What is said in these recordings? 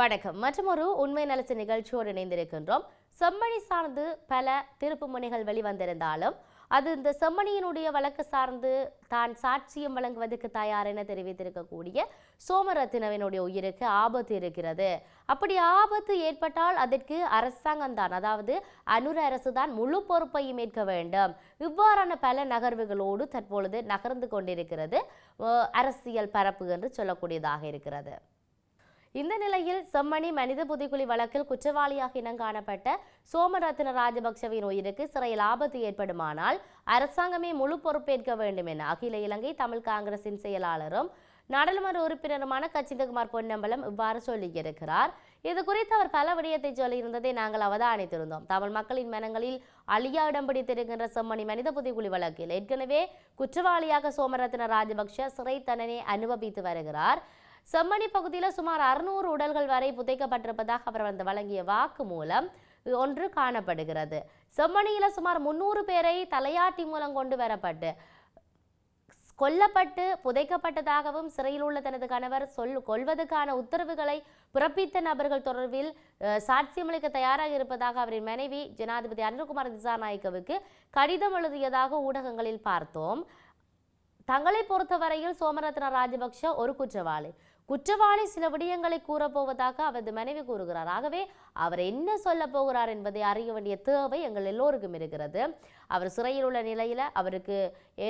வணக்கம். மற்றும் ஒரு உண்மை நலத்து நிகழ்ச்சியோடு இணைந்திருக்கின்றோம். செம்மணி சார்ந்து பல திருப்பு முனைகள் வெளிவந்திருந்தாலும் அது இந்த செம்மணியினுடைய வழக்கு சார்ந்து தான் சாட்சியம் வழங்குவதற்கு தயார் என தெரிவித்திருக்கக்கூடிய சோமரத்தினவினுடைய உயிருக்கு ஆபத்து இருக்கிறது. அப்படி ஆபத்து ஏற்பட்டால் அதற்கு அரசாங்கம் தான் அதாவது அனுர அரசு தான் முழு பொறுப்பையும் ஏற்க வேண்டும். இவ்வாறான பல நகர்வுகளோடு தற்பொழுது நகர்ந்து கொண்டிருக்கிறது. அரசியல் பரப்பு என்று சொல்லக்கூடியதாக இருக்கிறது. இந்த நிலையில் செம்மணி மனித புதைக்குழி வழக்கில் குற்றவாளியாக இனங்காணப்பட்ட சோமரத்ன ராஜபக்சவின் உயிருக்கு சிறையில் ஆபத்து ஏற்படுமானால் அரசாங்கமே முழு பொறுப்பேற்க வேண்டும் என அகில இலங்கை தமிழ் காங்கிரசின் செயலாளரும் நாடாளுமன்ற உறுப்பினருமான கச்சிந்தகுமார் பொன்னம்பலம் இவ்வாறு சொல்லியிருக்கிறார். இது குறித்து அவர் பல விடயத்தை சொல்லியிருந்ததை நாங்கள் அவதானித்திருந்தோம். தமிழ் மக்களின் மனங்களில் அழியா இடம் பிடித்திருக்கின்ற செம்மணி மனித புதைக்குழி வழக்கில் ஏற்கனவே குற்றவாளியாக சோமரத்ன ராஜபக்ஷ சிறை தண்டனை அனுபவித்து வருகிறார். செம்மணி பகுதியில் சுமார் அறுநூறு உடல்கள் வரை புதைக்கப்பட்டிருப்பதாக அவர் வந்து வழங்கிய வாக்கு மூலம் ஒன்று காணப்படுகிறது. செம்மணியில் சுமார் முன்னூறு பேரை தலையாட்டி மூலம் கொண்டு வரப்பட்டு கொல்லப்பட்டு புதைக்கப்பட்டதாகவும் சிறையில் உள்ள தனது கணவர் சொல் கொள்வதற்கான உத்தரவுகளை பிறப்பித்த நபர்கள் தொடர்பில் சாட்சியமளிக்க தயாராக இருப்பதாக அவரின் மனைவி ஜனாதிபதி அனுகுமார் திசாநாயக்கவுக்கு கடிதம் எழுதியதாக ஊடகங்களில் பார்த்தோம். தங்களை பொறுத்தவரையில் சோமரத்ன ராஜபக்ஷ ஒரு குற்றவாளி. குற்றவாளி சில விடயங்களை கூறப்போவதாக அவரது மனைவி கூறுகிறார். ஆகவே அவர் என்ன சொல்ல போகிறார் என்பதை அறிய வேண்டிய தேவை எங்கள் எல்லோருக்கும் இருக்கிறது. அவர் சிறையில் உள்ள நிலையில் அவருக்கு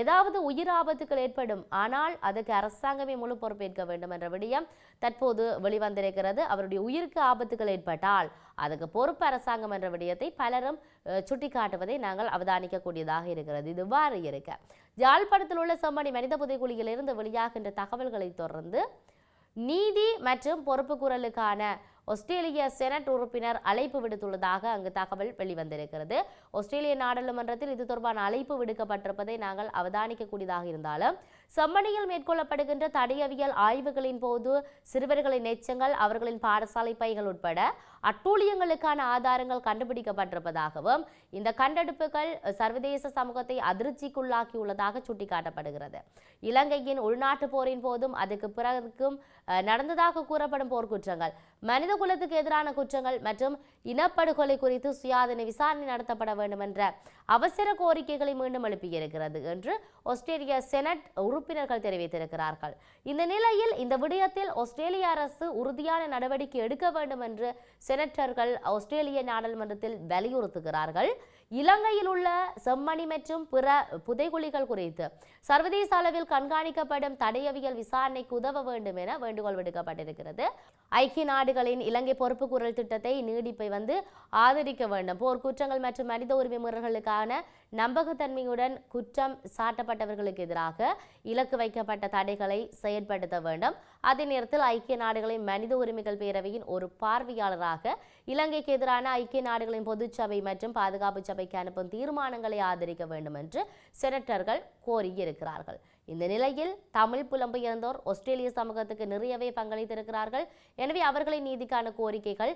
ஏதாவது உயிர் ஆபத்துக்கள் ஏற்படும் ஆனால் அதுக்கு அரசாங்கமே முழு பொறுப்பேற்க வேண்டும் என்ற விடயம் தற்போது வெளிவந்திருக்கிறது. அவருடைய உயிருக்கு ஆபத்துக்கள் ஏற்பட்டால் அதுக்கு பொறுப்பு அரசாங்கம் என்ற விடயத்தை பலரும் சுட்டிக்காட்டுவதை நாங்கள் அவதானிக்கக்கூடியதாக இருக்கிறது. இது இவ்வாறு இருக்க. யாழ்ப்பாணத்தில் உள்ள செம்மணி மனித புதைக்குழியிலிருந்து வெளியாகின்ற தகவல்களை தொடர்ந்து நீதி மற்றும் பொறுப்புக்கூறலுக்கான ஆஸ்திரேலிய செனட் உறுப்பினர் அழைப்பு விடுத்துள்ளதாக அங்கு தகவல் வெளிவந்திருக்கிறது. ஆஸ்திரேலிய நாடாளுமன்றத்தில் இது தொடர்பான அழைப்பு விடுக்கப்பட்டிருப்பதை நாங்கள் அவதானிக்கக்கூடியதாக இருந்தாலும் செம்மணியில் மேற்கொள்ளப்படுகின்ற தடையவியல் ஆய்வுகளின் போது சிறுவர்களின் எச்சங்கள் அவர்களின் பாடசாலை பைகள் உட்பட அட்டூழியங்களுக்கான ஆதாரங்கள் கண்டுபிடிக்கப்பட்டிருப்பதாகவும் இந்த கண்டெடுப்புகள் சர்வதேச சமூகத்தை அதிர்ச்சிக்குள்ளாக்கியுள்ளதாக சுட்டிக்காட்டப்படுகிறது. இலங்கையின் உள்நாட்டு போரின் போதும் அதுக்கு பிறகும் நடந்ததாக கூறப்படும் போர்க்குற்றங்கள் மனித குலத்துக்கு எதிரான குற்றங்கள் மற்றும் இனப்படுகொலை குறித்து சுயாதீன விசாரணை நடத்தப்பட வேண்டும் என்ற அவசர கோரிக்கைகளை மீண்டும் எழுப்பியிருக்கிறது என்று ஆஸ்திரேலிய செனட் உறுப்பினர்கள் தெரிவித்திருக்கிறார்கள். இந்த நிலையில் இந்த விடயத்தில் ஆஸ்திரேலிய அரசு உறுதியான நடவடிக்கை எடுக்க வேண்டும் என்று செனட்டர்கள் ஆஸ்திரேலிய நாடாளுமன்றத்தில் வலியுறுத்துகிறார்கள். இலங்கையில் உள்ள செம்மணி மற்றும் பிற புதைகுழிகள் குறித்து சர்வதேச அளவில் கண்காணிக்கப்படும் தடையவியல் விசாரணைக்கு உதவ வேண்டும் என வேண்டுகோள் விடுக்கப்பட்டிருக்கிறது. ஐக்கிய நாடுகளின் இலங்கை பொறுப்பு குரல் திட்டத்தை நீடிப்பை வந்து ஆதரிக்க வேண்டும். போர்க்குற்றங்கள் மற்றும் மனித உரிமை மீறல்களுக்கான நம்பகத்தன்மையுடன் குற்றம் சாட்டப்பட்டவர்களுக்கு எதிராக இலக்கு வைக்கப்பட்ட தடைகளை செயற்படுத்த வேண்டும். அதே நேரத்தில் ஐக்கிய நாடுகளின் மனித உரிமைகள் பேரவையின் ஒரு பார்வையாளராக இலங்கைக்கு எதிரான ஐக்கிய நாடுகளின் பொதுச்சபை மற்றும் பாதுகாப்பு சபைக்கு அனுப்பும் தீர்மானங்களை ஆதரிக்க வேண்டும் என்று செனட்டர்கள் கோரியிருக்கிறார்கள். இந்த நிலையில் தமிழ் புலம்பெயர்ந்தோர் ஆஸ்திரேலிய சமூகத்துக்கு நிறையவே பங்களித்திருக்கிறார்கள். எனவே அவர்களின் நீதிக்கான கோரிக்கைகள்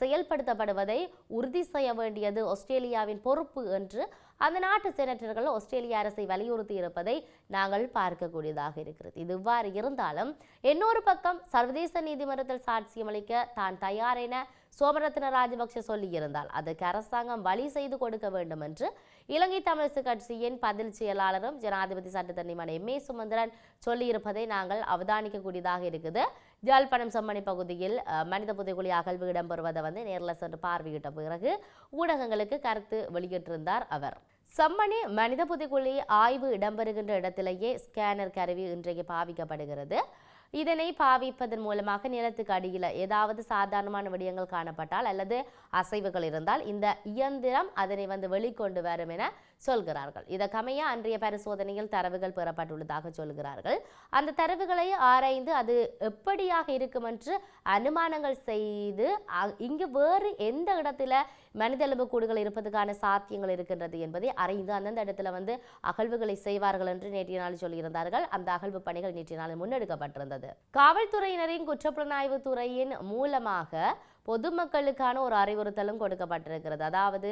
செயல்படுத்தப்படுவதை உறுதி செய்ய வேண்டியது ஆஸ்திரேலியாவின் பொறுப்பு என்று அந்த நாட்டு செனட்டர்கள் ஆஸ்திரேலிய அரசை வலியுறுத்தி இருப்பதை நாங்கள் பார்க்கக்கூடியதாக இருக்கிறது. இது இவ்வாறு இருந்தாலும் இன்னொரு பக்கம் சர்வதேச நீதிமன்றத்தில் சாட்சியமளிக்க தான் தயார் என சோமரத்ன ராஜபக்ஷ சொல்லியிருந்தால் அதுக்கு அரசாங்கம் வழி செய்து கொடுக்க வேண்டும் என்று இலங்கை தமிழரசு கட்சியின் பதில் செயலாளரும் ஜனாதிபதி சட்டத்தன்னிமான எம் ஏ சுமந்திரன் சொல்லியிருப்பதை நாங்கள் அவதானிக்கக்கூடியதாக இருக்குது. ஜாழ்ப்பாணம் செம்மணி பகுதியில் அஹ், மனித புதைக்குழி அகழ்வு இடம்பெறுவதை வந்து நேரில் சென்று பார்வையிட்ட பிறகு ஊடகங்களுக்கு கருத்து வெளியிட்டிருந்தார் அவர். செம்மணி மனித புதைக்குழி ஆய்வு இடம்பெறுகின்ற இடத்திலேயே ஸ்கேனர் கருவி இன்றைக்கு பாவிக்கப்படுகிறது. இதனை பாவிப்பதன் மூலமாக நிலத்துக்கு அடியில் ஏதாவது சாதாரணமான விடயங்கள் காணப்பட்டால் அல்லது அசைவுகள் இருந்தால் இந்த இயந்திரம் அதனை வந்து வெளிக்கொண்டு வரும் என சொல்கிறார்கள். இதற்கமைய அன்றைய பரிசோதனையில் தரவுகள் பெறப்பட்டுள்ளதாக சொல்கிறார்கள். அந்த தரவுகளை ஆராய்ந்து அது எப்படியாக இருக்கும் என்று அனுமானங்கள் செய்து அ- இங்கு வேறு எந்த இடத்துல மனிதளவு கூடுகள் இருப்பதற்கான சாத்தியங்கள் இருக்கின்றது என்பதை அறிந்து அந்தந்த இடத்துல வந்து அகழ்வுகளை செய்வார்கள் என்று நேற்றைய நாள் சொல்லியிருந்தார்கள். அந்த அகழ்வு பணிகள் நேற்றைய நாள் முன்னெடுக்கப்பட்டிருந்தது. காவல்துறையினரின் குற்றப்புலனாய்வு துறையின் மூலமாக பொதுமக்களுக்கான ஒரு அறிவுறுத்தலும் கொடுக்கப்பட்டிருக்கிறது. அதாவது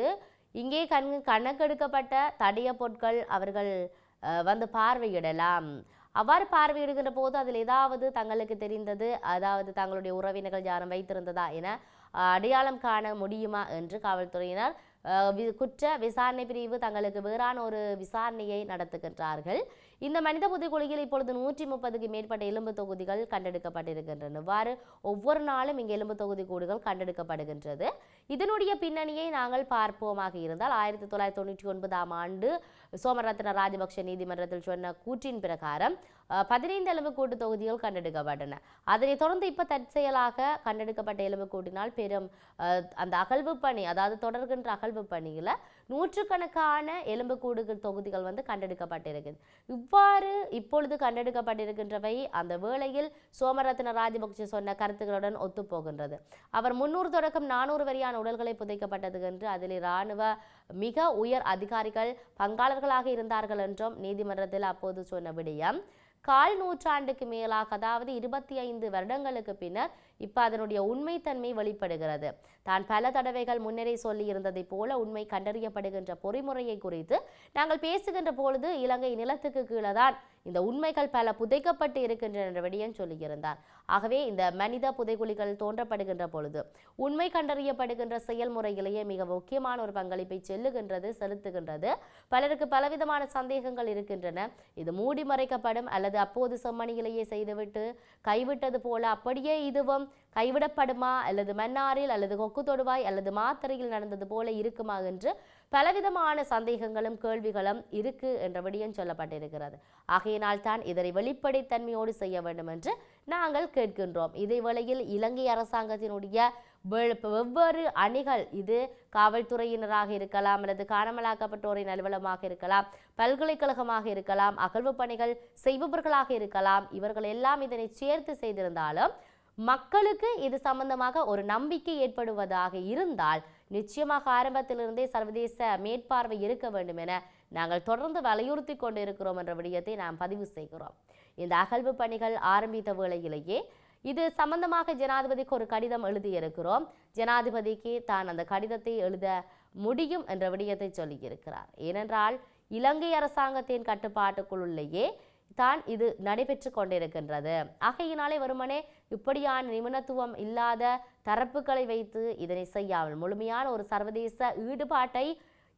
இங்கே கண் கணக்கெடுக்கப்பட்ட தடைய பொருட்கள் அவர்கள் வந்து பார்வையிடலாம். அவ்வாறு பார்வையிடுகின்ற போது அதில் ஏதாவது தங்களுக்கு தெரிந்தது அதாவது தங்களுடைய உறவினர்கள் யாரும் வைத்திருந்ததா என அடையாளம் காண முடியுமா என்று காவல்துறையினர் குற்ற விசாரணை பிரிவு தங்களுக்கு வேறான ஒரு விசாரணையை நடத்துகின்றார்கள். இந்த மனித புதைக்குழியில் இப்பொழுது நூற்றி முப்பதுக்கு மேற்பட்ட எலும்பு தொகுதிகள் கண்டெடுக்கப்பட்டிருக்கின்றன. இவ்வாறு ஒவ்வொரு நாளும் இங்கே எலும்பு தொகுதி கூடுகள் கண்டெடுக்கப்படுகின்றது. இதனுடைய பின்னணியை நாங்கள் பார்ப்போமாக இருந்தால் ஆயிரத்தி தொள்ளாயிரத்தி தொண்ணூற்றி ஒன்பதாம் ஆண்டு சோமரத்ன ராஜபக்ஷ நீதிமன்றத்தில் சொன்ன கூற்றின் பிரகாரம் பதினைந்து எலும்புக்கூட்டு தொகுதிகள் கண்டெடுக்கப்பட்டன. அதனைத் தொடர்ந்து இப்போ தற்செயலாக கண்டெடுக்கப்பட்ட எலும்புக்கூட்டினால் பெரும் அந்த அகழ்வு பணி அதாவது தொடர்கின்ற அகழ்வு பணியில் நூற்றுக்கணக்கான எலும்புக்கூடுகள் தொகுதிகள் வந்து கண்டெடுக்கப்பட்டிருக்குது. இவ்வாறு இப்பொழுது கண்டெடுக்கப்பட்டிருக்கின்றவை அந்த வேளையில் சோமரத்ன ராஜபக்சே சொன்ன கருத்துக்களுடன் ஒத்துப்போகின்றது. அவர் முன்னூறு தொடக்கம் நானூறு வரியான உடல்களை புதைக்கப்பட்டது என்று அதில் இராணுவ மிக உயர் அதிகாரிகள் பங்காளர்களாக இருந்தார்கள் என்றும் நீதிமன்றத்தில் அப்போது சொன்ன விடயம். கால் நூற்றாண்டுக்கு மேலாக அதாவது இருபத்தி ஐந்து வருடங்களுக்கு பின்னர் இப்போ அதனுடைய உண்மைத்தன்மை வெளிப்படுகிறது. தான் பல தடவைகள் முன்னரே சொல்லி போல உண்மை கண்டறியப்படுகின்ற பொறிமுறையை குறித்து நாங்கள் பேசுகின்ற பொழுது இலங்கை நிலத்துக்கு கீழே தான் இந்த உண்மைகள் பல புதைக்கப்பட்டு இருக்கின்றன என்ற விடயம் சொல்லியிருந்தார். ஆகவே இந்த மனித புதைகுழிகள் தோன்றப்படுகின்ற பொழுது உண்மை கண்டறியப்படுகின்ற செயல்முறையிலேயே மிக முக்கியமான ஒரு பங்களிப்பை செல்லுகின்றது செலுத்துகின்றது. பலருக்கு பலவிதமான சந்தேகங்கள் இருக்கின்றன. இது மூடி மறைக்கப்படும் அல்லது அப்போது செம்மணியிலேயே செய்துவிட்டு கைவிட்டது போல அப்படியே இதுவும் கைவிடப்படுமா? அல்லது மன்னாரில் அல்லது கொக்கு தொடுவாய் அல்லது மாத்திரையில் நடந்தது போல இருக்குமா? என்று பலவிதமான சந்தேகங்களும் கேள்விகளும் இருக்கு என்ற விடயம் சொல்லப்பட்டிருக்கிறது. ஆகையினால் தான் இதனை வெளிப்படைத்தன்மையோடு செய்ய வேண்டும் என்று நாங்கள் கேட்கின்றோம். இதேவேளையில் இலங்கை அரசாங்கத்தினுடைய வெவ்வேறு அணிகள் இது காவல்துறையினராக இருக்கலாம் அல்லது காணாமலாக்கப்பட்டோரின் அலுவலமாக இருக்கலாம் பல்கலைக்கழகமாக இருக்கலாம் அகழ்வு பணிகள் செய்பவர்களாக இருக்கலாம் இவர்கள் எல்லாம் இதனை சேர்த்து செய்திருந்தாலும் மக்களுக்கு இது சம்பந்தமாக ஒரு நம்பிக்கை ஏற்படுவதாக இருந்தால் நிச்சயமாக ஆரம்பத்திலிருந்தே சர்வதேச மேற்பார்வை இருக்க வேண்டும் என நாங்கள் தொடர்ந்து வலியுறுத்தி கொண்டிருக்கிறோம் என்ற விடயத்தை நாம் பதிவு செய்கிறோம். இந்த அகழ்வு பணிகள் ஆரம்பித்த வேளையிலேயே இது சம்பந்தமாக ஜனாதிபதிக்கு ஒரு கடிதம் எழுதியிருக்கிறோம். ஜனாதிபதிக்கு தான் அந்த கடிதத்தை எழுத முடியும் என்ற விடயத்தை சொல்லியிருக்கிறார். ஏனென்றால் இலங்கை அரசாங்கத்தின் கட்டுப்பாட்டுக்குள்ளேயே தான் இது நடைபெற்று கொண்டிருக்கின்றது. ஆகையினாலே வருமனே இப்படியான நிபுணத்துவம் இல்லாத தரப்புகளை வைத்து இதனை செய்யாமல் முழுமையான ஒரு சர்வதேச ஈடுபாட்டை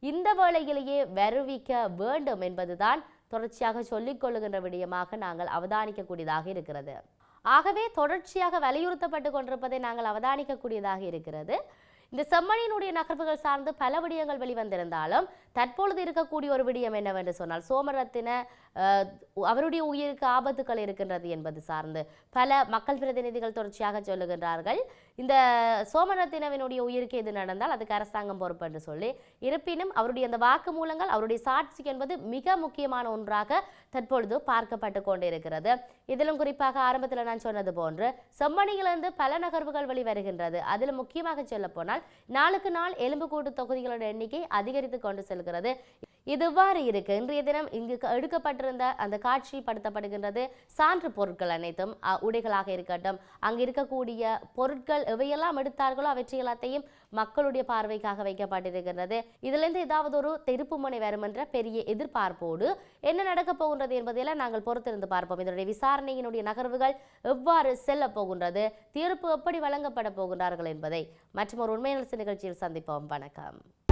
இந்த வேளையிலேயே வருவிக்க வேண்டும் என்பதுதான் தொடர்ச்சியாக சொல்லிக் கொள்ளுகின்ற விடயமாக நாங்கள் அவதானிக்கக்கூடியதாக இருக்கிறது. ஆகவே தொடர்ச்சியாக வலியுறுத்தப்பட்டு கொண்டிருப்பதை நாங்கள் அவதானிக்கக்கூடியதாக இருக்கிறது. இந்த செம்மணியினுடைய நகர்வுகள் சார்ந்து பல விடயங்கள் வெளிவந்திருந்தாலும் தற்பொழுது இருக்கக்கூடிய ஒரு விடயம் என்னவென்று சொன்னால் சோமரத்தின அஹ், அவருடைய உயிருக்கு ஆபத்துக்கள் இருக்கின்றது என்பது சார்ந்து பல மக்கள் பிரதிநிதிகள் தொடர்ச்சியாக சொல்லுகின்றார்கள். இந்த சோமரத்தினவினுடைய உயிருக்கு எது நடந்தால் அதுக்கு அரசாங்கம் பொறுப்பு என்று சொல்லி. இருப்பினும் அவருடைய அந்த வாக்குமூலங்கள் அவருடைய சாட்சி என்பது மிக முக்கியமான ஒன்றாக தற்பொழுது பார்க்கப்பட்டு கொண்டிருக்கிறது. இதிலும் குறிப்பாக ஆரம்பத்தில் நான் சொன்னது போன்று செம்மணியிலிருந்து பல நகர்வுகள் வெளிவருகின்றது. அதில் முக்கியமாக சொல்லப்போனால் நாளுக்கு நாள் எலும்புக்கூட்டு தொகுதிகளோட எண்ணிக்கை அதிகரித்து கொண்டு செல்கிறது. இது இவ்வாறு இருக்கு. இன்றைய தினம் இங்கு க- எடுக்கப்பட்டிருந்த அந்த காட்சிப்படுத்தப்படுகின்றது சான்று பொருட்கள் அனைத்தும் அ, உடைகளாக இருக்கட்டும். அங்கு இருக்கக்கூடிய பொருட்கள் எவையெல்லாம் எடுத்தார்களோ அவற்றை எல்லாத்தையும் மக்களுடைய பார்வைக்காக வைக்கப்பட்டிருக்கின்றது. இதிலிருந்து ஏதாவது ஒரு திருப்புமுனை வரும் என்ற பெரிய எதிர்பார்ப்போடு என்ன நடக்கப் போகின்றது என்பதையெல்லாம் நாங்கள் பொறுத்திருந்து பார்ப்போம். இதனுடைய விசாரணையினுடைய நகர்வுகள் எவ்வாறு செல்ல போகின்றது தீர்ப்பு எப்படி வழங்கப்பட போகின்றார்கள் என்பதை மற்றும் ஒரு உண்மையான நிகழ்ச்சியில் சந்திப்போம். வணக்கம்.